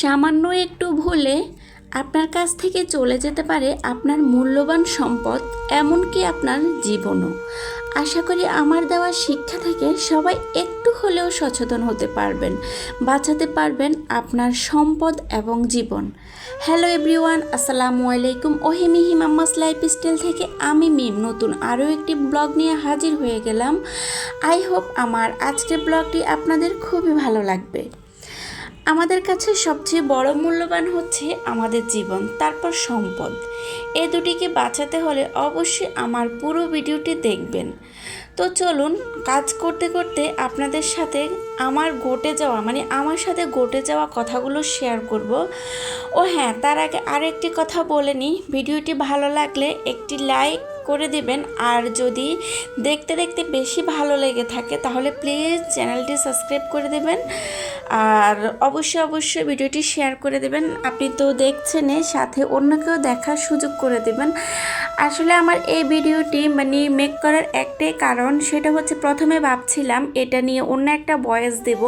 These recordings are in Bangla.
সামান্য একটু ভুলে আপনার কাছ থেকে চলে যেতে পারে আপনার মূল্যবান সম্পদ, এমনকি আপনার জীবনও। আশা করি আমার দেওয়া শিক্ষা থেকে সবাই একটু হলেও সচেতন হতে পারবেন, বাঁচাতে পারবেন আপনার সম্পদ এবং জীবন। হ্যালো এভরিওয়ান, আসসালামু আলাইকুম। ওহিমি হিমাম্মাস লাইফস্টাইল থেকে আমি মিম। নতুন আরও একটি ব্লগ নিয়ে হাজির হয়ে গেলাম। আই হোপ আমার আজকের ব্লগটি আপনাদের খুবই ভালো লাগবে। আমাদের কাছে সবচেয়ে বড় মূল্যবান হচ্ছে আমাদের জীবন, তারপর সম্পদ। এ দুটিকে বাঁচাতে হলে অবশ্যই আমার পুরো ভিডিওটি দেখবেন। তো চলুন, কাজ করতে করতে আপনাদের সাথে আমার ঘটে যাওয়া মানে আমার সাথে ঘটে যাওয়া কথাগুলো শেয়ার করব। ও হ্যাঁ তার আগে আরেকটি কথা বলে নিই। ভিডিওটি ভালো লাগলে একটি লাইক করে দেবেন। আর যদি দেখতে দেখতে বেশি ভালো লেগে থাকে, তাহলে প্লিজ চ্যানেলটি সাবস্ক্রাইব করে দেবেন। আর অবশ্যই অবশ্যই ভিডিওটি শেয়ার করে দেবেন। আপনি তো দেখছেন সাথে অন্যকেও দেখার সুযোগ করে দেবেন। আসলে আমার এই ভিডিওটি মানে মেক করার একটাই কারণ, সেটা হচ্ছে প্রথমে ভাবছিলাম এটা নিয়ে অন্য একটা বয়েস দেব।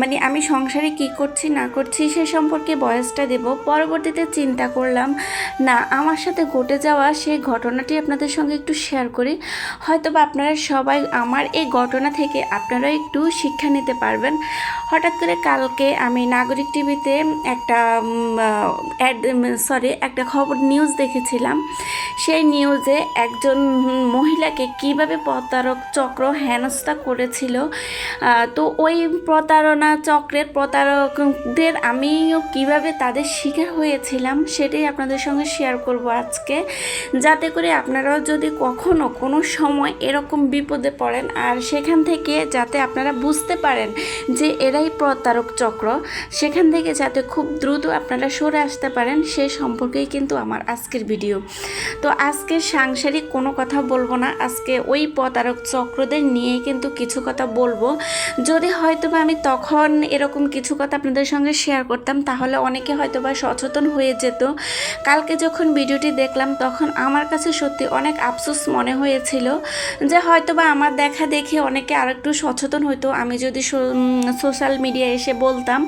মানে আমি সংসারে কি করছি, না করছি, সে সম্পর্কে বয়সটা দেব। পরবর্তীতে চিন্তা করলাম, না, আমার সাথে ঘটে যাওয়া সেই ঘটনাটি আপনাদের সঙ্গে একটু শেয়ার করি। হয়তো বা আপনারা সবাই আমার এই ঘটনা থেকে আপনারা একটু শিক্ষা নিতে পারবেন। হঠাৎ করে কালকে আমি নাগরিক টিভিতে একটা অ্যাড সরি একটা খবর নিউজ দেখেছিলাম। সেই নিউজে একজন মহিলাকে কীভাবে প্রতারক চক্র হেনস্থা করেছিল তো ওই প্রতারণা চক্রের প্রতারকদের আমিও কীভাবে তাদের শিকার হয়েছিলাম সেটাই আপনাদের সঙ্গে শেয়ার করব আজকে। যাতে করে আপনারাও যদি কখনো কোনো সময় এরকম বিপদে পড়েন আর সেখান থেকে যাতে আপনারা বুঝতে পারেন যে এরাই প্রতারক চক্র, সেখান থেকে যাতে খুব দ্রুত আপনারা সরে আসতে পারেন, সে সম্পর্কেই কিন্তু আমার আজকের ভিডিও তো আজকে সাংসারিক কোনো কথা বলব না, আজকে ওই প্রতারক চক্রদের নিয়ে কিন্তু কিছু কথা বলব। যদি হয়তো বা আমি তখন এরকম কিছু কথা আপনাদের সঙ্গে শেয়ার করতাম, তাহলে অনেকে হয়তো বা সচেতন হয়ে যেত। কালকে যখন ভিডিওটি দেখলাম, তখন আমার কাছে সত্যি অনেক আফসোস মনে হয়েছিল যে হয়তো বা আমার দেখা দেখে অনেকে আরেকটু সচেতন হতো আমি যদি সোশ্যাল মিডিয়ায় এসে বলতাম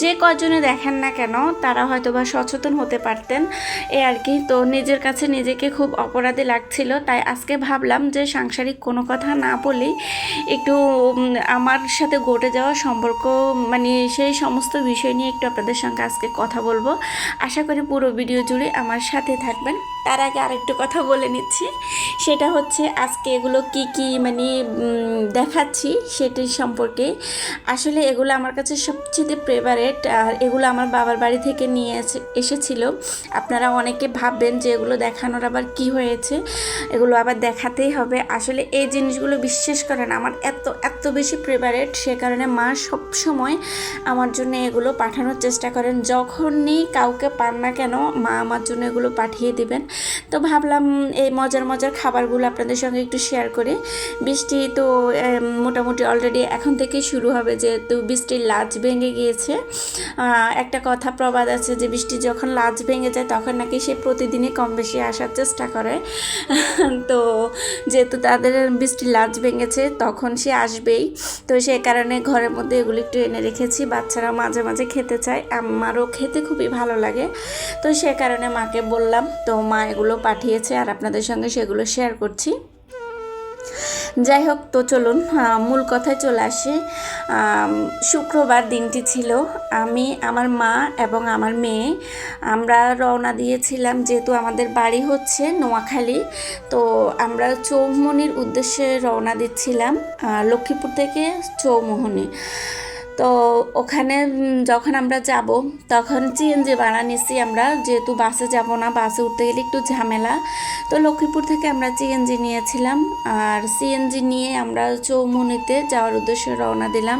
যে কজনে দেখেন না কেন, তারা হয়তো বা সচেতন হতে পারতেন। এ আর কি, তো নিজের কাছে নিজেকে খুব অপরাধী লাগছিল। তাই আজকে ভাবলাম যে সাংসারিক কোনো কথা না বলেই একটু আমার সাথে ঘটে যাওয়া সম্পর্ক মানে সেই সমস্ত বিষয় নিয়ে একটু আপনাদের সঙ্গে আজকে কথা বলব। আশা করি পুরো ভিডিও জুড়ে আমার সাথে থাকবেন। তার আগে আরেকটু কথা বলে নিচ্ছি। সেটা হচ্ছে আজকে এগুলো কি কি মানে দেখাচ্ছি সেটির সম্পর্কে। আসলে এগুলো আমার কাছে সবচেয়ে ফেভারেট আর এগুলো আমার বাবার বাড়ি থেকে নিয়ে এসে- এসেছিল। আপনারা অনেকে ভাববেন যে এগুলো দেখানোর আবার কি হয়েছে? এগুলো আবার দেখাতেই হবে। আসলে এই জিনিসগুলো বিশ্বাস করেন, আমার এত এত বেশি ফেভারেট সে কারণে মা সব সময় আমার জন্য এগুলো পাঠানোর চেষ্টা করেন। যখনই কাউকে পান না কেন, মা আমার জন্য এগুলো পাঠিয়ে দিবেন। তো ভাবলাম এই মজার মজার খাবারগুলো আপনাদের সঙ্গে একটু শেয়ার করি। বৃষ্টি তো মোটামুটি অলরেডি এখন থেকেই শুরু হবে যেহেতু বৃষ্টির লাজ ভেঙে গিয়েছে। একটা কথা প্রবাদ আছে যে বৃষ্টি যখন লাজ ভেঙে যায় তখন নাকি সে প্রতিদিনই কম বেশি আসার চেষ্টা করে। তো যেহেতু তাদের বৃষ্টির লাজ ভেঙেছে তখন সে আসবেই। তো সেই কারণে ঘরের মধ্যে এগুলো একটু এনে রেখেছি। বাচ্চারা মাঝে মাঝে খেতে চায়। আমারও খেতে খুবই ভালো লাগে। তো সে কারণে মাকে বললাম, তো মা এগুলো পাঠিয়েছে আর আপনাদের সঙ্গে সেগুলো শেয়ার করছি। যাই হোক তো চলুন মূল কথায় চলে আসি। শুক্রবার দিনটি ছিল। আমি, আমার মা এবং আমার মেয়ে, আমরা রওনা দিয়েছিলাম যেহেতু আমাদের বাড়ি হচ্ছে নোয়াখালী, তো আমরা চৌমনির উদ্দেশ্যে রওনা দিচ্ছিলাম লক্ষ্মীপুর থেকে চৌমোহনী। তো ওখানে যখন আমরা যাব, তখন চিএনজি ভাড়া নিচ্ছি আমরা। যেহেতু বাসে যাব না, বাসে উঠতে গেলে একটু ঝামেলা। তো লক্ষ্মীপুর থেকে আমরা চিএনজি নিয়েছিলাম। আর সিএনজি নিয়ে আমরা চৌমুনিতে যাওয়ার উদ্দেশ্যে রওনা দিলাম।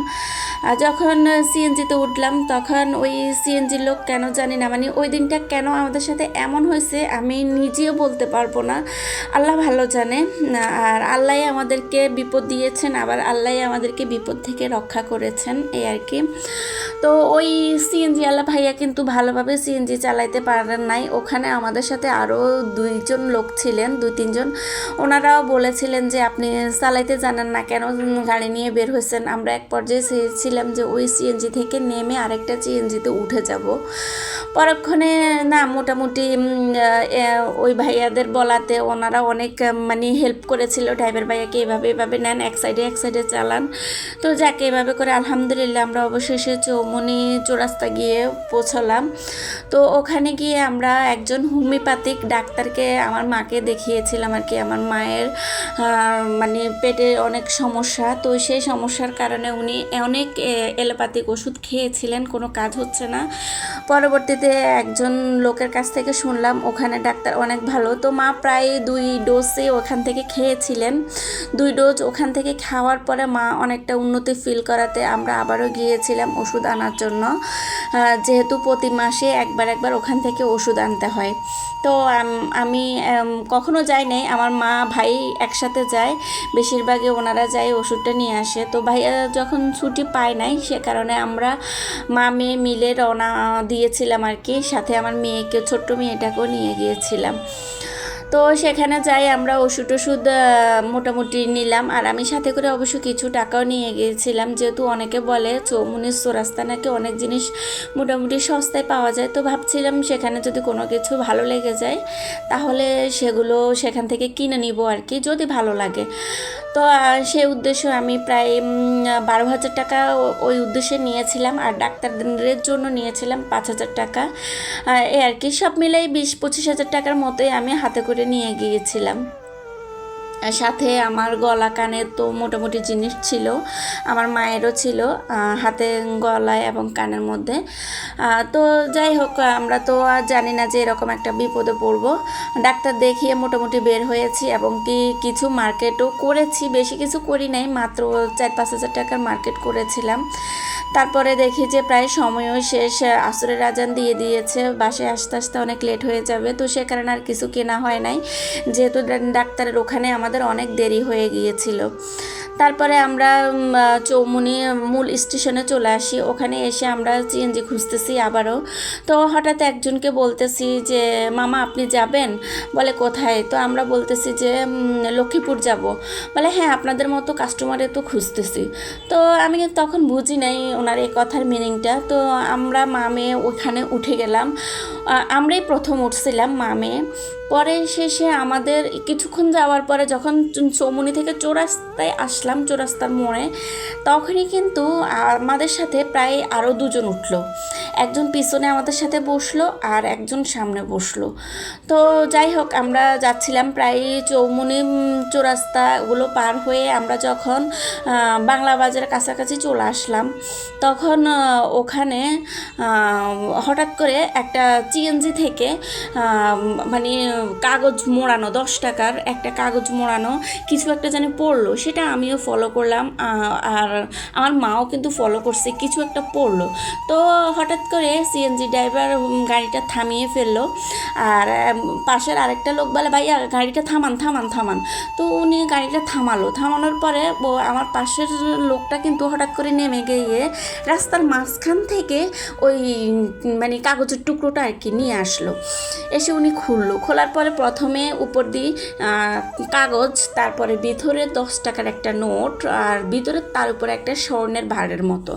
যখন সিএনজিতে উঠলাম, তখন ওই সিএনজির লোক কেন জানি না মানে ওই দিনটা কেন আমাদের সাথে এমন হয়েছে আমি নিজেও বলতে পারব না। আল্লাহ ভালো জানে। আর আল্লাহ আমাদেরকে বিপদ দিয়েছেন, আবার আল্লাহ আমাদেরকে বিপদ থেকে রক্ষা করেছেন, এই আর কি। তো ওই সিএনজি আল্লাহ ভাইয়া কিন্তু ভালোভাবে সিএনজি চালাইতে পারেন নাই। ওখানে আমাদের সাথে আরও দুইজন লোক ছিলেন, দুই তিনজন। ওনারাও বলেছিলেন যে, আপনি চালাইতে জানেন না কেন, গাড়ি নিয়ে বের হয়েছেন। আমরা এক পর্যায়ে চেয়েছিলাম যে ওই সিএনজি থেকে নেমে আরেকটা সিএনজিতে উঠে যাব। পরক্ষণে না, মোটামুটি ওই ভাইয়াদের বলাতে ওনারা অনেক মানে হেল্প করেছিল। ড্রাইভার ভাইয়াকে এভাবে এভাবে নেন, এক সাইডে এক সাইডে চালান। তো যাকে, এভাবে করে আলহামদুলিল্লাহ আমরা অবশেষে চৌমনি চৌরাস্তা গিয়ে পৌঁছলাম। তো ওখানে গিয়ে আমরা একজন হোমিওপ্যাথিক ডাক্তারকে আমার মাকে দেখিয়েছিলাম আর কি, আমার মায়ের মানে পেটে অনেক সমস্যা। তো সেই সমস্যার কারণে উনি অনেক এলোপ্যাথিক ওষুধ খেয়েছিলেন, কোনো কাজ হচ্ছে না। পরবর্তীতে একজন লোকের কাছ থেকে শুনলাম, ওখানে ডাক্তার অনেক ভালো। তো মা প্রায় দুই ডোজে ওখান থেকে খেয়েছিলেন। দুই ডোজ ওখান থেকে খাওয়ার পরে মা অনেকটা উন্নতি ফিল করাতে আমরা আবারও গিয়েছিলাম ওষুধ আনার জন্য। যেহেতু প্রতি মাসে একবার একবার ওখান থেকে ওষুধ আনতে হয়। তো আমি কখনো যাই নাই। আমার মা ভাই একসাথে যায়। বেশিরভাগই ওনারা যায় ওষুধটা নিয়ে আসে। তো ভাইয়া যখন ছুটি পায় নাই, সে কারণে আমরা মা মেয়ে মিলে রওনা দিয়েছিলাম আর কি। সাথে আমার মেয়েকে, ছোট্ট মেয়েটাকেও নিয়ে গিয়েছিলাম। তো সেখানে যাই, আমরা ওষুধ ওষুধ মোটামুটি নিলাম। আর আমি সাথে করে অবশ্য কিছু টাকাও নিয়ে গিয়েছিলাম। যেহেতু অনেকে বলে চৌমুনির চৌরাস্তা নাকি অনেক জিনিস মোটামুটি সস্তায় পাওয়া যায়। তো ভাবছিলাম সেখানে যদি কোনো কিছু ভালো লেগে যায়, তাহলে সেগুলো সেখান থেকে কিনে নিব আর কি, যদি ভালো লাগে। তো সেই উদ্দেশ্যে আমি প্রায় বারো হাজার টাকা ওই উদ্দেশ্যে নিয়েছিলাম আর ডাক্তারদের জন্য নিয়েছিলাম পাঁচ হাজার টাকা। এ আর কি, সব মিলাই বিশ পঁচিশ হাজার টাকার মতোই আমি হাতে করে নিয়ে গিয়েছিলাম। সাথে আমার গলা কানে তো মোটামুটি জিনিস ছিল, আমার মায়েরও ছিল হাতে গলায় এবং কানের মধ্যে। তো যাই হোক, আমরা তো আর জানি না যে এরকম একটা বিপদে পড়ব। ডাক্তার দেখিয়ে মোটামুটি বের হয়েছি এবং কি কিছু মার্কেটও করেছি, বেশি কিছু করি নাই, মাত্র চার পাঁচ হাজার টাকার মার্কেট করেছিলাম। তারপরে দেখি যে প্রায় সময়ও শেষ, আসরের আজান দিয়ে দিয়েছে বাসে আসতে আসতে অনেক লেট হয়ে যাবে, তো সে কারণে আর কিছু কেনা হয় নাই। যেহেতু ডাক্তারের ওখানে আমাদের অনেক দেরি হয়ে গিয়েছিল। তারপরে আমরা চৌমুনি মূল স্টেশনে চলে আসি। ওখানে এসে আমরা সিএনজি খুঁজতেছি আবারও। তো হঠাৎ একজনকে বলতেছি যে, মামা, আপনি যাবেন? বলে, কোথায়? তো আমরা বলতেছি যে লক্ষ্মীপুর যাব। বলে হ্যাঁ আপনাদের মতো কাস্টমারে তো খুঁজতেছি। তো আমি তখন বুঝি নাই ওনার এই কথার মিনিংটা তো আমরা মামে ওখানে উঠে গেলাম। আমরাই প্রথম উঠছিলাম মামে পরে শেষে আমাদের কিছুক্ষণ যাওয়ার পরে যখন চৌমুনি থেকে চৌরাস্তায় আসলাম, চৌরাস্তার মোড়ে, তখনই কিন্তু আমাদের সাথে প্রায় আরও দুজন উঠল। একজন পিছনে আমাদের সাথে বসল আর একজন সামনে বসল। তো যাই হোক, আমরা যাচ্ছিলাম প্রায় চৌমুনি চৌরাস্তা ওগুলো পার হয়ে আমরা যখন বাংলা বাজারের কাছাকাছি চলে আসলাম, তখন ওখানে হঠাৎ করে একটা চিএনজি থেকে মানে কাগজ মোড়ানো, দশ টাকার একটা কাগজ মোড়ানো, কিছু একটা যেন পড়ল, সেটা আমিও ফলো করলাম আর আমার মাও কিন্তু ফলো করছে, কিছু একটা পড়ল। তো হঠাৎ করে সিএনজি ড্রাইভার গাড়িটা থামিয়ে ফেলল, আর পাশের আরেকটা লোক বলে ভাইয়া গাড়িটা থামান থামান থামান। তো উনি গাড়িটা থামালো, থামানোর পরে আমার পাশের লোকটা কিন্তু হঠাৎ করে নেমে গিয়ে রাস্তার মাঝখান থেকে ওই মানে কাগজের টুকরোটা আর কি নিয়ে আসলো। এসে উনি খুললো, খোলার পরে প্রথমে উপর আহ, কাগজ তারপরে ভিতরে দশ টাকার একটা নোট আর ভিতরে তার উপরে একটা স্বর্ণের ভাড়ের মতো।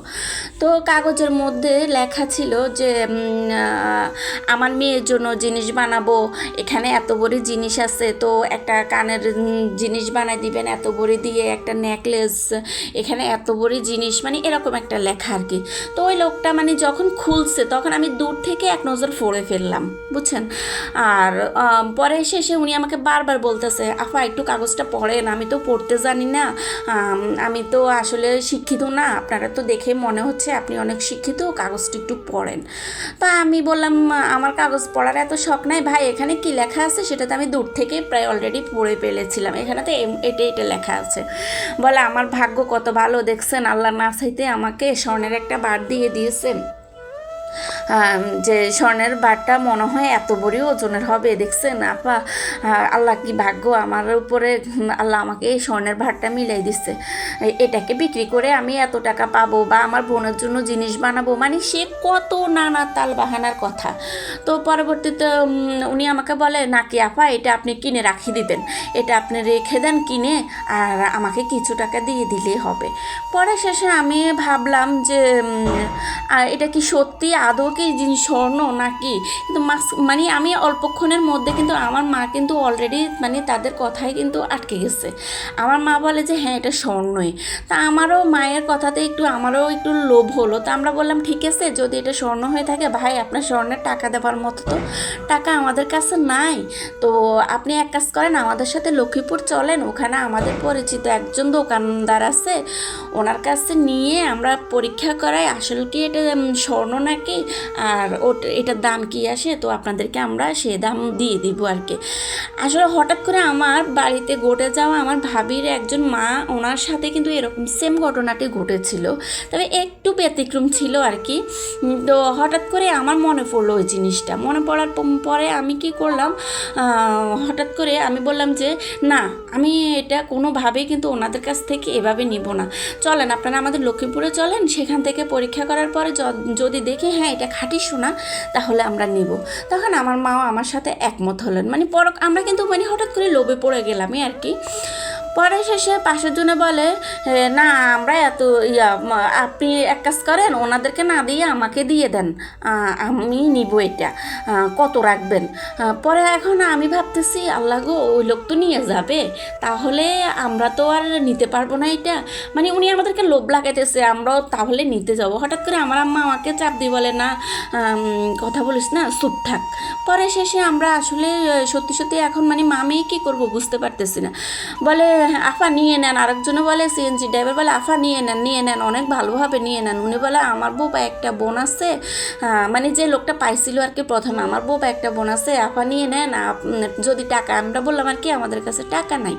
তো কাগজের মধ্যে লেখা ছিল যে আমার মেয়ের জন্য জিনিস বানাবো এখানে এত বড়ি জিনিস আছে তো একটা কানের জিনিস বানাই দিবেন এত বড়ি দিয়ে একটা নেকলেস এখানে এত বড়ি জিনিস মানে এরকম একটা লেখা আর কি। তো ওই লোকটা মানে যখন খুলছে তখন আমি দূর থেকে এক নজর ফোড়ে ফেললাম বুঝছেন? আর পরে শেষে উনি আমাকে বারবার বলতেছে আফা একটু কাগজটা পড়েন আমি তো পড়তে জানি না। আমি তো আসলে শিক্ষিত না। আপনারা তো দেখে মনে হচ্ছে আপনি অনেক শিক্ষিত কাগজটা একটু পড়েন। তা আমি বললাম আমার কাগজ পড়ার এত শখ নাই ভাই এখানে কি লেখা আছে? সেটা তো আমি দূর থেকে প্রায় অলরেডি পড়ে ফেলেছিলাম। এখানে তো এটা এটা লেখা আছে। বলে আমার ভাগ্য কত ভালো দেখছেন? আল্লাহ না চাইতে আমাকে স্বর্ণের একটা বার দিয়ে দিয়েছে আম, যে স্বর্ণের বারটা মনে হয় এত বড়ই ওজনের হবে, দেখছেন? আপা আল্লাহ কি ভাগ্য, আমার উপরে আল্লাহ আমাকে এই স্বর্ণের ভারটা মিলাই দিচ্ছে। এটাকে বিক্রি করে আমি এত টাকা পাবো বা আমার বোনের জন্য জিনিস বানাবো? মানে সে কত নানা তাল বাহানার কথা। তো পরবর্তীতে উনি আমাকে বলে নাকি আপা, এটা আপনি কিনে রাখি দিতেন। এটা আপনি রেখে দেন কিনে, আর আমাকে কিছু টাকা দিয়ে দিলেই হবে। পরে শেষে আমি ভাবলাম যে এটা কি সত্যি আদৌ কি জিনিস স্বর্ণ নাকি? কিন্তু মানে আমি অল্পক্ষণের মধ্যে কিন্তু আমার মা কিন্তু অলরেডি মানে তাদের কথাই কিন্তু আটকে গেছে। আমার মা বলে যে হ্যাঁ এটা স্বর্ণই তা আমারও মায়ের কথাতে একটু, আমারও একটু লোভ হলো। তা আমরা বললাম, ঠিক আছে, যদি এটা স্বর্ণ হয়ে থাকে, ভাই, আপনার স্বর্ণের টাকা দেওয়ার মতো তো। টাকা আমাদের কাছে নাই। তো আপনি এক কাজ করেন, আমাদের সাথে লক্ষ্মীপুর চলেন। ওখানে আমাদের পরিচিত একজন দোকানদার আছে। ওনার কাছে নিয়ে আমরা পরীক্ষা করাই, আসলে কি এটা স্বর্ণ নাকি? আর ওট- এটার দাম কি আসে, তো আপনাদেরকে আমরা সে দাম দিয়ে দিব আর কি। আসলে হঠাৎ করে আমার বাড়িতে ঘটে যাওয়া আমার ভাবির একজন মা, ওনার সাথে কিন্তু এরকম সেম ঘটনাটি ঘটেছিল। তবে একটু ব্যতিক্রম ছিল আর কি। তো হঠাৎ করে আমার মনে পড়ল ওই জিনিসটা। মনে পড়ার পরে আমি কি করলাম হঠাৎ করে আমি বললাম যে, না, আমি এটা কোনোভাবেই কিন্তু ওনাদের কাছ থেকে এভাবে নিব না। চলেন, আপনারা আমাদের লক্ষ্মীপুরে চলেন, সেখান থেকে পরীক্ষা করার পরে যদি দেখি হ্যাঁ এটা খাঁটি সোনা, তাহলে আমরা নেব। তখন আমার মাও আমার সাথে একমত হলেন। মানে পর আমরা কিন্তু মানে হঠাৎ করে লোভে পড়ে গেলামই আর কি। পরে শেষে পাশের জন্য বলে না, আমরা এত ইয়া আপনি এক কাজ করেন, ওনাদেরকে না দিয়ে আমাকে দিয়ে দেন। আমি নিব এটা। কত রাখবেন? পরে এখন আমি ভাবতেছি, আল্লাহ গো, ওই লোক তো নিয়ে যাবে। তাহলে আমরা তো আর নিতে পারব না এটা। মানে উনি আমাদেরকে লোভ লাগাইতেছে, আমরাও তাহলে নিতে যাব। হঠাৎ করে আমার আম্মা আমাকে চাপ দিয়ে বলে, না কথা বলিস না, চুপ থাক। পরে শেষে আমরা আসলে, সত্যি সত্যি এখন মানে মামি কী করব বুঝতে পারতেছি না। বলে আফা, নিয়ে নেন। আরেকজনে বলে, সিএনজি ড্রাইভার বলে, আফা, নিয়ে নেন নিয়ে নেন। অনেক ভালোভাবে নিয়ে নেন। উনি বলে, আমার বউ একটা বোন আছে। মানে যে লোকটা পাইছিল আর কি প্রথমে, আমার বউ একটা বোন আছে, আফা, নিয়ে নেন। যদি টাকা, আমরা বললাম আর কি আমাদের কাছে টাকা নাই।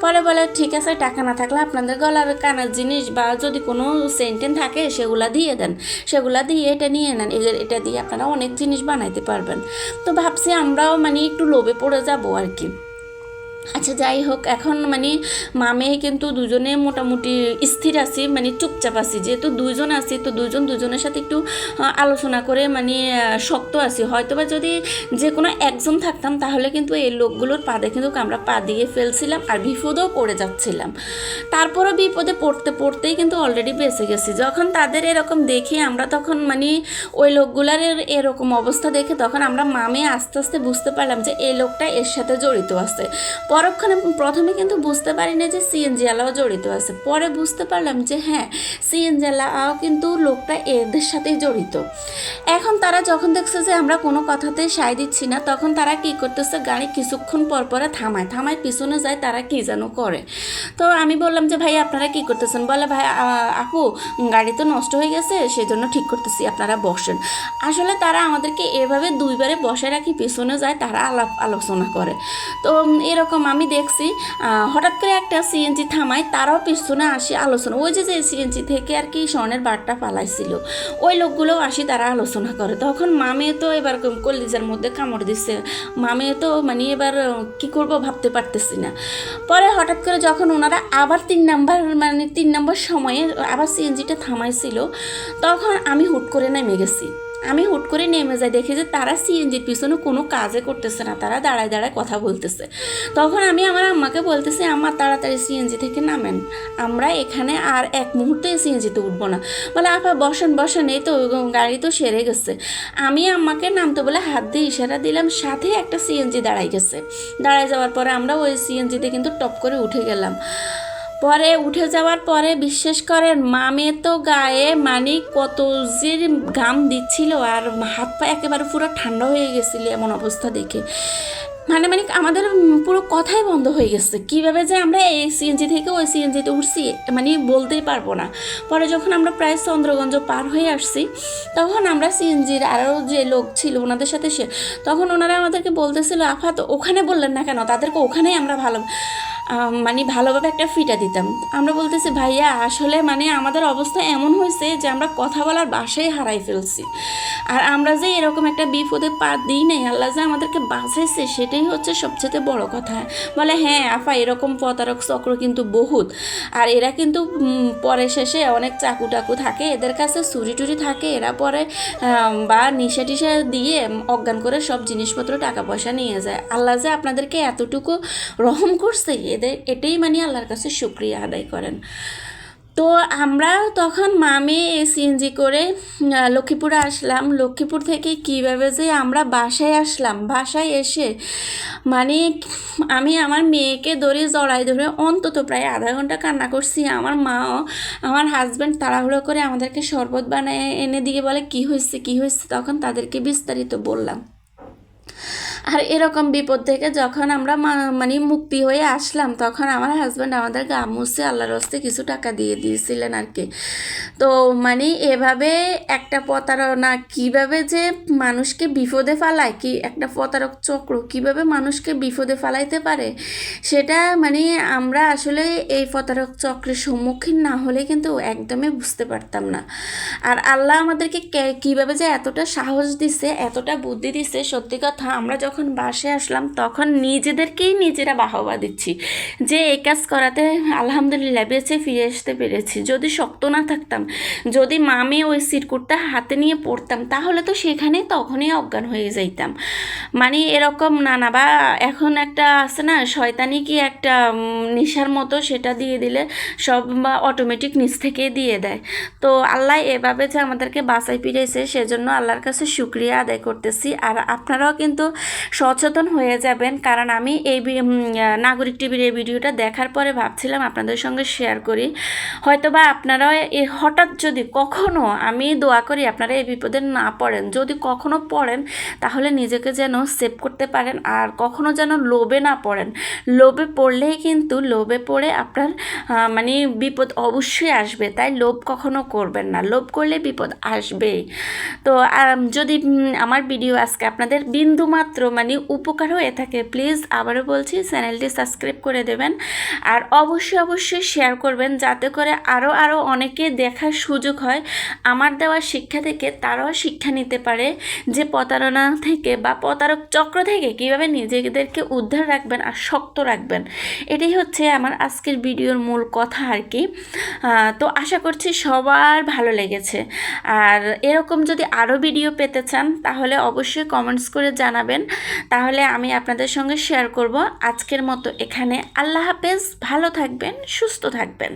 পরে বলে, ঠিক আছে, টাকা না থাকলে আপনাদের গলার কানের জিনিস বা যদি কোনো সেন্টেন থাকে, সেগুলা দিয়ে দেন। সেগুলা দিয়ে এটা নিয়ে নেন। এটা দিয়ে আপনারা অনেক জিনিস বানাইতে পারবেন। তো ভাবছি আমরাও মানে একটু লোভে পড়ে যাব আর কি আচ্ছা যাই হোক, এখন মানে মামে কিন্তু দুজনে মোটামুটি স্থির আছি মানে চুপচাপ আছি। যেহেতু দুজন আছি, তো দুজন দুজনের সাথে একটু আলোচনা করে মানে শক্ত আছি। হয়তো বা যদি যে কোনো একজন থাকতাম, তাহলে কিন্তু এই লোকগুলোর পাদে কিন্তু আমরা পা দিয়ে ফেলছিলাম আর বিপদেও পড়ে যাচ্ছিলাম। তারপরও বিপদে পড়তে, পড়তেই কিন্তু অলরেডি বেঁচে গেছি। যখন তাদের এরকম দেখি, আমরা তখন মানে ওই লোকগুলার এরকম অবস্থা দেখে তখন আমরা মামে আস্তে আস্তে বুঝতে পারলাম যে, এই লোকটা এর সাথে জড়িত আছে। পরক্ষণে প্রথমে কিন্তু বুঝতে পারি না যে সিএনজি আলাও জড়িত আছে। পরে বুঝতে পারলাম যে হ্যাঁ সিএনজি আলাও কিন্তু লোকটা এদের সাথেই জড়িত। এখন তারা যখন দেখছে যে আমরা কোনো কথাতেই সায় দিচ্ছি না, তখন তারা কি করতেছে? গাড়ি কিছুক্ষণ পর পরে থামায় থামায় পিছনে যায়, তারা কি যেন করে। তো আমি বললাম যে, ভাই, আপনারা কি করতেছেন? বলে, ভাই আপু, গাড়ি তো নষ্ট হয়ে গেছে, সেজন্য ঠিক করতেছি, আপনারা বসেন। আসলে তারা আমাদেরকে এভাবে দুইবারে বসে রাখি, পিছনে যায়, তারা আলাপ আলোচনা করে। তো এরকম আমি দেখছি হঠাৎ করে একটা সিএনজি থামায়, তারাও পিছনে আসি আলোচনা। ওই যে যে সিএনজি থেকে আর কি স্বর্ণের বারটা পালাইছিল ওই লোকগুলোও আসি তারা আলোচনা করে। তখন মামে তো এবার কলিজার মধ্যে কামড় দিচ্ছে মামে তো মানে এবার কি করব ভাবতে পারতেছি না। পরে হঠাৎ করে যখন ওনারা আবার তিন নাম্বার মানে তিন নম্বর সময়ে আবার সিএনজিটা থামাইছিল, তখন আমি হুট করে নেমে গেছি। আমি হুট করে নেমে যাই, দেখি যে তারা সিএনজির পিছনে কোনো কাজে করতেছে না, তারা দাঁড়ায় দাঁড়ায় কথা বলতেছে। তখন আমি আমার আম্মাকে বলতেছি আমার তাড়াতাড়ি সিএনজি থেকে নামেন। আমরা এখানে আর এক মুহূর্তে সিএনজিতে উঠবো না। বলে, আপা, বসেন বসেন, এই তো গাড়ি তো সেরে গেছে। আমি আম্মাকে নামতে বলে হাত দিয়ে ইশারা দিলাম, সাথে একটা সিএনজি দাঁড়াই গেছে। দাঁড়ায় যাওয়ার পরে আমরা ওই সিএনজিতে কিন্তু টপ করে উঠে গেলাম। পরে উঠে যাওয়ার পরে বিশ্বাস করেন, মামে তো গায়ে মানে কত যে ঘাম দিচ্ছিল আর হাত পা একেবারে পুরো ঠান্ডা হয়ে গেছিল এমন অবস্থা দেখে। মানে মানে আমাদের পুরো কথাই বন্ধ হয়ে গেছে। কীভাবে যে আমরা এই সিএনজি থেকে ওই সিএনজিতে উঠছি মানে বলতেই পারব না। পরে যখন আমরা প্রায় চন্দ্রগঞ্জ পার হয়ে আসছি, তখন আমরা সিএনজির আরও যে লোক ছিল ওনাদের সাথে সে, তখন ওনারা আমাদেরকে বলতেছিল আফাত ওখানে বললেন না কেন? তাদেরকে ওখানেই আমরা ভালো মানে ভালোভাবে একটা ফিটা দিতাম। আমরা বলতেছি, ভাইয়া, আসলে মানে আমাদের অবস্থা এমন হয়েছে যে আমরা কথা বলার বাসায় হারাই ফেলছি। আর আমরা যে এরকম একটা বিপদে পা দিই নাই, আল্লাহ যে আমাদেরকে বাঁচাইছে, সেটাই হচ্ছে সবচেয়ে বড় কথা। বলে হ্যাঁ আফা, এরকম প্রতারক চক্র কিন্তু বহুত। আর এরা কিন্তু পরে শেষে অনেক চাকু টাকু থাকে। এদের কাছে চুরি টুরি থাকে। এরা পরে বা নিশা টিশা দিয়ে অজ্ঞান করে সব জিনিসপত্র টাকা পয়সা নিয়ে যায়। আল্লাহ যে আপনাদেরকে এতটুকু রহম করছে এদের এটাই মানে আল্লাহর কাছে শুক্রিয়া আদায় করেন। তো আমরা তখন মামে সিএনজি করে লক্ষ্মীপুরে আসলাম। লক্ষ্মীপুর থেকে কীভাবে যে আমরা বাসায় আসলাম, বাসায় এসে মানে আমি আমার মেয়েকে ধরে জড়াই ধরে অন্তত প্রায় আধা ঘণ্টা কান্না করছি। আমার মাও, আমার হাজব্যান্ড তাড়াহুড়ো করে আমাদেরকে শরবত বানায় এনে দিয়ে বলে, কি হয়েছে কি হয়েছে? তখন তাদেরকে বিস্তারিত বললাম। এরকম বিপদ থেকে যখন আমরা মানে মুক্তি হয়ে আসলাম, তখন আমার হাজব্যান্ড আমাদের মুছে আল্লাহর হস্তে কিছু টাকা দিয়ে দিয়েছিলেন আর কি তো মানে এভাবে একটা প্রতারণা কীভাবে যে মানুষকে বিপদে ফালায়, কি একটা প্রতারক চক্র কীভাবে মানুষকে বিপদে ফালাইতে পারে, সেটা মানে আমরা আসলে এই প্রতারক চক্রের সম্মুখীন না হলে কিন্তু একদমই বুঝতে পারতাম না। আর আল্লাহ আমাদেরকে কীভাবে যে এতটা সাহস দিছে, এতটা বুদ্ধি দিছে, সত্যি কথা আমরা যখন বাসে আসলাম, তখন নিজেদেরকেই নিজেরা বাহবা দিচ্ছি। যে এই কাজ করাতে আলহামদুলিল্লাহ বেঁচে ফিরে আসতে পেরেছি। যদি শক্ত না থাকতাম, যদি মামি ওই সিটকুটটা হাতে নিয়ে পড়তাম, তাহলে তো সেখানে তখনই অজ্ঞান হয়ে যাইতাম। মানে এরকম না না বা এখন একটা আছে না, শয়তানি কি একটা নেশার মতো সেটা দিয়ে দিলে সব বা অটোমেটিক নিচ থেকে দিয়ে দেয়। তো আল্লাহ এভাবে যে আমাদেরকে বাঁচাই ফিরেছে, সেজন্য আল্লাহর কাছে শুক্রিয়া আদায় করতেছি। আর আপনারাও কিন্তু সচেতন হয়ে যাবেন। কারণ আমি এই নাগরিক টিভির এই ভিডিওটা দেখার পরে ভাবছিলাম আপনাদের সঙ্গে শেয়ার করি। হয়তোবা আপনারাও এ হঠাৎ যদি কখনো আমি দোয়া করি, আপনারা এই বিপদে না পড়েন। যদি কখনো পড়েন, তাহলে নিজেকে যেন সেভ করতে পারেন আর কখনো যেন লোভে না পড়েন। লোভে পড়লেই কিন্তু লোভে পড়ে আপনার মানে বিপদ অবশ্যই আসবে। তাই লোভ কখনো করবেন না। লোভ করলে বিপদ আসবেই। তো যদি আমার ভিডিও আজকে আপনাদের বিন্দু মানে উপকার হয়ে থাকে। প্লিজ আবারও বলছি, চ্যানেলটি সাবস্ক্রাইব করে দেবেন আর অবশ্যই অবশ্যই শেয়ার করবেন যাতে করে আরও আরও অনেকে দেখার সুযোগ হয়। আমার দেওয়া শিক্ষা থেকে তারাও শিক্ষা নিতে পারে যে প্রতারণা থেকে বা প্রতারক চক্র থেকে কীভাবে নিজেদেরকে উদ্ধার রাখবেন আর শক্ত রাখবেন। এটাই হচ্ছে আমার আজকের ভিডিওর মূল কথা আর কি। তো আশা করছি সবার ভালো লেগেছে। আর এরকম যদি আরও ভিডিও পেতে চান তাহলে অবশ্যই কমেন্টস করে জানাবেন। তাহলে আমি আপনাদের সঙ্গে শেয়ার করব আজকের মতো এখানে। আল্লাহ হাফেজ, ভালো থাকবেন, সুস্থ থাকবেন।